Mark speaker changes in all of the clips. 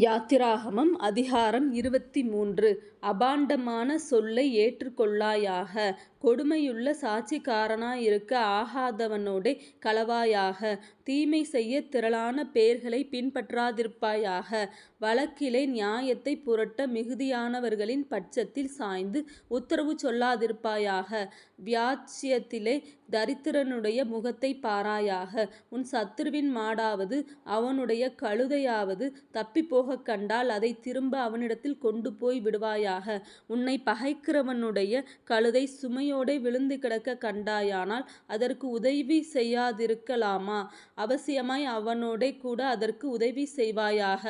Speaker 1: யாத்திராகமம் அதிகாரம் இருபத்தி மூன்று. அபாண்டமான சொல்லை ஏற்றுக்கொள்ளாயாக. கொடுமையுள்ள சாட்சிக்காரனாயிருக்க ஆகாதவனோடே களவாயாக தீமை செய்யத் திரளான பெயர்களை பின்பற்றாதிருப்பாயாக. வழக்கிலே நியாயத்தை புரட்ட மிகுதியானவர்களின் பட்சத்தில் சாய்ந்து உத்தரவு சொல்லாதிருப்பாயாக. வியாஜ்யத்திலே தரித்திரனுடைய முகத்தைப் பாராயாக. உன் சத்துருவின் மாடாவது அவனுடைய கழுதையாவது தப்பிப்போகக் கண்டால் அதைத் திரும்ப அவனிடத்தில் கொண்டு போய் விடுவாயாக. உன்னைப் பகைக்கிறவனுடைய கழுதை சுமையோடே விழுந்து கிடக்க கண்டாயானால் அதற்கு உதவி செய்யாதிருக்கலாமா? அவசியமாய் அவனோடே கூட அதற்கு உதவி செய்வாயாக.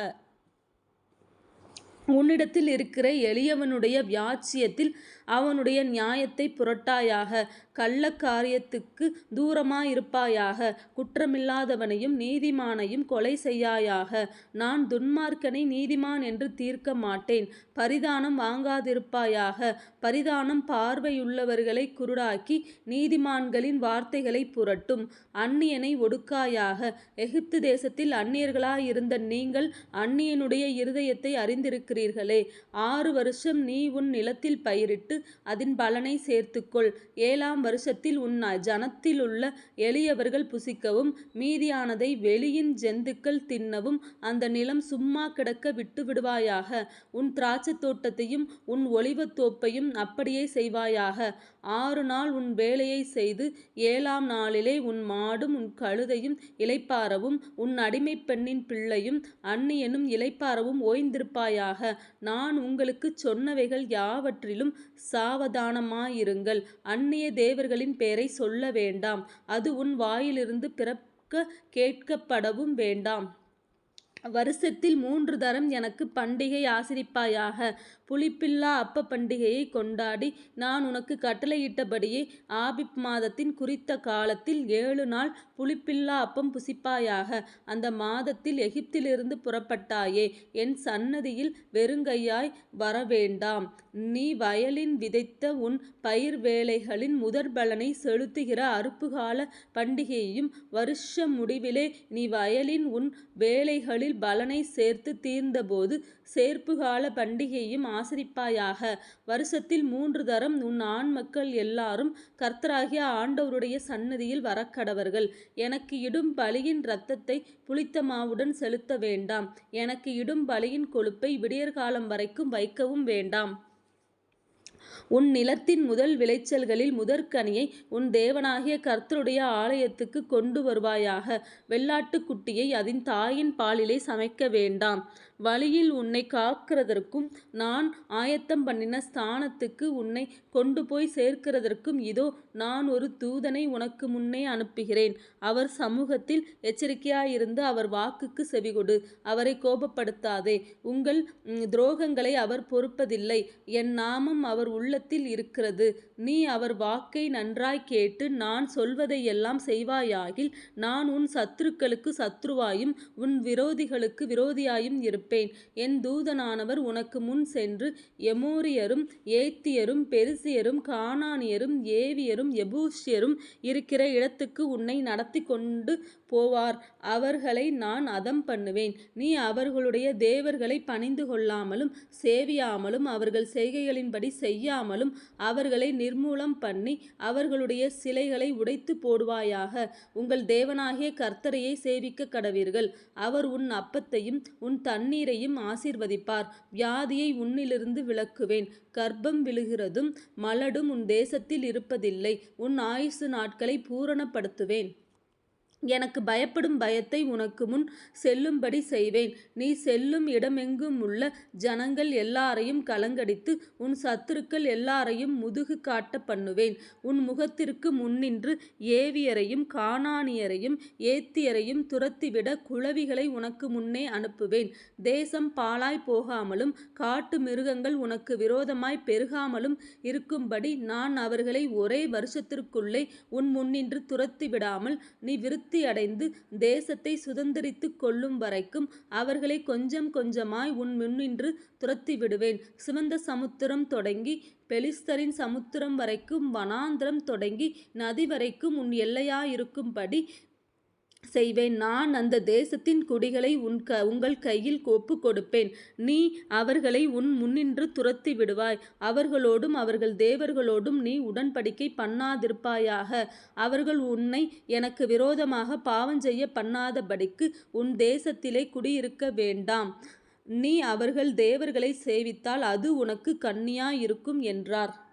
Speaker 1: உன்னிடத்தில் இருக்கிற எளியவனுடைய வியாச்சியத்தில் அவனுடைய நியாயத்தை புரட்டாயாக கள்ளக்காரியத்துக்குத் தூரமாயிருப்பாயாக குற்றமில்லாதவனையும் நீதிமானையும் கொலை செய்யாயாக நான் துன்மார்க்கனை நீதிமான் என்று தீர்க்க மாட்டேன் பரிதானம் வாங்காதிருப்பாயாக பரிதானம் பார்வையுள்ளவர்களை குருடாக்கி நீதிமான்களின் வார்த்தைகளை புரட்டும் அந்நியனை ஒடுக்காயாக எகிப்து தேசத்தில் அந்நியர்களாயிருந்த நீங்கள் அந்நியனுடைய இருதயத்தை அறிந்திருக்கிறீர்களே ஆறு வருஷம் நீ உன் நிலத்தில் பயிரிட்டு அதன் பலனை சேர்த்துக்கொள். ஏழாம் வருஷத்தில் உன் ஜனத்திலுள்ள எளியவர்கள் புசிக்கவும் மீதியானதை வெளியின் ஜந்துக்கள் தின்னவும் அந்த நிலம் சும்மா கிடக்க விட்டு விடுவாயாக. உன் திராட்சைத் தோட்டத்தையும் உன் ஒளிவத்தோப்பையும் அப்படியே செய்வாயாக. ஆறு நாள் உன் வேலையை செய்து ஏழாம் நாளிலே உன் மாடும் உன் கழுதையும் இளைப்பாறவும் உன் அடிமை பெண்ணின் பிள்ளையும் அன்னியனும் இளைப்பாறவும் ஓய்ந்திருப்பாயாக. நான் உங்களுக்குச் சொன்னவைகள் யாவற்றிலும் சாவதானமாயிருங்கள். அந்நிய தேவர்களின் பெயரைச் சொல்ல வேண்டாம். அது உன் வாயிலிருந்து பிறக்க கேட்கப்படவும் வேண்டாம். வருஷத்தில் மூன்று தரம் எனக்கு பண்டிகை ஆசிரிப்பாயாக. புளிப்பில்லா அப்ப பண்டிகையை கொண்டாடி நான் உனக்கு கட்டளையிட்டபடியே ஆபிப் மாதத்தின் குறித்த காலத்தில் ஏழு நாள் புளிப்பில்லா அப்பம் புசிப்பாயாக. அந்த மாதத்தில் எகிப்திலிருந்து புறப்பட்டாயே என் சன்னதியில் வெறுங்கையாய் வரவேண்டாம். நீ வயலின் விதைத்த உன் பயிர் வேலைகளின் முதற்பலனைச் செலுத்துகிற அறுப்புகால பண்டிகையையும் வருஷ முடிவிலே நீ வயலின் உன் வேலைகளில் பலனை சேர்த்து தீர்ந்தபோது சேர்ப்புகால பண்டிகையையும் ஆசரிப்பாயாக. வருஷத்தில் மூன்று தரம் உன் ஆண் மக்கள் எல்லாரும் கர்த்தராகிய ஆண்டவருடைய சன்னதியில் வரக்கடவர்கள். எனக்கு இடும் பலியின் இரத்தத்தை புளித்த மாவுடன் செலுத்த வேண்டாம். எனக்கு இடும் பலியின் கொழுப்பை விடியற்காலம் வரைக்கும் வைக்கவும் வேண்டாம். உன் நிலத்தின் முதல் விளைச்சல்களில் முதற்கனியை உன் தேவனாகிய கர்த்தருடைய ஆலயத்துக்கு கொண்டு வருவாயாக. வெள்ளாட்டு குட்டியை அதன் தாயின் பாலிலே சமைக்க வேண்டாம். வழியில் உன்னை காக்கிறதற்கும் நான் ஆயத்தம் பண்ணின ஸ்தானத்துக்கு உன்னை கொண்டு போய் சேர்க்கிறதற்கும் இதோ நான் ஒரு தூதனை உனக்கு முன்னே அனுப்புகிறேன். அவர் சமூகத்தில் எச்சரிக்கையாயிருந்து அவர் வாக்குக்கு செவிகொடு. அவரை கோபப்படுத்தாதே. உங்கள் துரோகங்களை அவர் பொறுப்பதில்லை. என் நாமம் அவர் உள்ளத்தில் இருக்கிறது. நீ அவர் வாக்கை நன்றாய்க் கேட்டு நான் சொல்வதையெல்லாம் செய்வாயாகில் நான் உன் சத்துருக்களுக்கு சத்ருவாயும் உன் விரோதிகளுக்கு விரோதியாயும் இருப்பேன். என் தூதனானவர் உனக்கு முன் சென்று எமோரியரும் ஏத்தியரும் பெருசியரும் கானானியரும் ஏவியரும் எபூஷியரும் இருக்கிற இடத்துக்கு உன்னை நடத்தி கொண்டு போவார். அவர்களை நான் அதம் பண்ணுவேன். நீ அவர்களுடைய தேவர்களை பணிந்து கொள்ளாமலும் சேவியாமலும் அவர்கள் செய்கைகளின்படி இல்லாமலும் அவர்களை நிர்மூலம் பண்ணி அவர்களுடைய சிலைகளை உடைத்துப் போடுவாயாக. உங்கள் தேவனாகிய கர்த்தரையை சேவிக்க கடவீர்கள். அவர் உன் அப்பத்தையும் உன் தண்ணீரையும் ஆசீர்வதிப்பார். வியாதியை உன்னிலிருந்து விலக்குவேன். கர்ப்பம் விழுகிறதும் மலடும் உன் தேசத்தில் இருப்பதில்லை. உன் ஆயுசு நாட்களை பூரணப்படுத்துவேன். எனக்கு பயப்படும் பயத்தை உனக்கு முன் செல்லும்படி செய்வேன். நீ செல்லும் இடமெங்கும் உள்ள ஜனங்கள் எல்லாரையும் கலங்கடித்து உன் சத்துருக்கள் எல்லாரையும் முதுகு காட்ட பண்ணுவேன். உன் முகத்திற்கு முன்னின்று ஏவியரையும் காணானியரையும் ஏத்தியரையும் துரத்திவிட குளவிகளை உனக்கு முன்னே அனுப்புவேன். தேசம் பாலாய் போகாமலும் காட்டு மிருகங்கள் உனக்கு விரோதமாய் பெருகாமலும் இருக்கும்படி நான் அவர்களை ஒரே வருஷத்திற்குள்ளே உன் முன்னின்று துரத்திவிடாமல் நீ விருத்த அடைந்து தேசத்தை சுதந்திரித்து கொள்ளும் வரைக்கும் அவர்களை கொஞ்சம் கொஞ்சமாய் உன் முன்னின்று துரத்தி விடுவேன். சிவந்த சமுத்திரம் தொடங்கி பெலிஸ்தரின் சமுத்திரம் வரைக்கும் வனாந்திரம் தொடங்கி நதி வரைக்கும் உன் எல்லையாயிருக்கும்படி செய்வேன். நான் அந்த தேசத்தின் குடிகளை உன் க உங்கள் கையில் ஒப்பு கொடுப்பேன். நீ அவர்களை உன் முன்னின்று துரத்தி விடுவாய். அவர்களோடும் அவர்கள் தேவர்களோடும் நீ உடன்படிக்கை பண்ணாதிருப்பாயாக. அவர்கள் உன்னை எனக்கு விரோதமாக பாவஞ்செய்ய பண்ணாதபடிக்கு உன் தேசத்திலே குடியிருக்க வேண்டாம். நீ அவர்கள் தேவர்களை சேவித்தால் அது உனக்கு கண்ணியாயிருக்கும் என்றார்.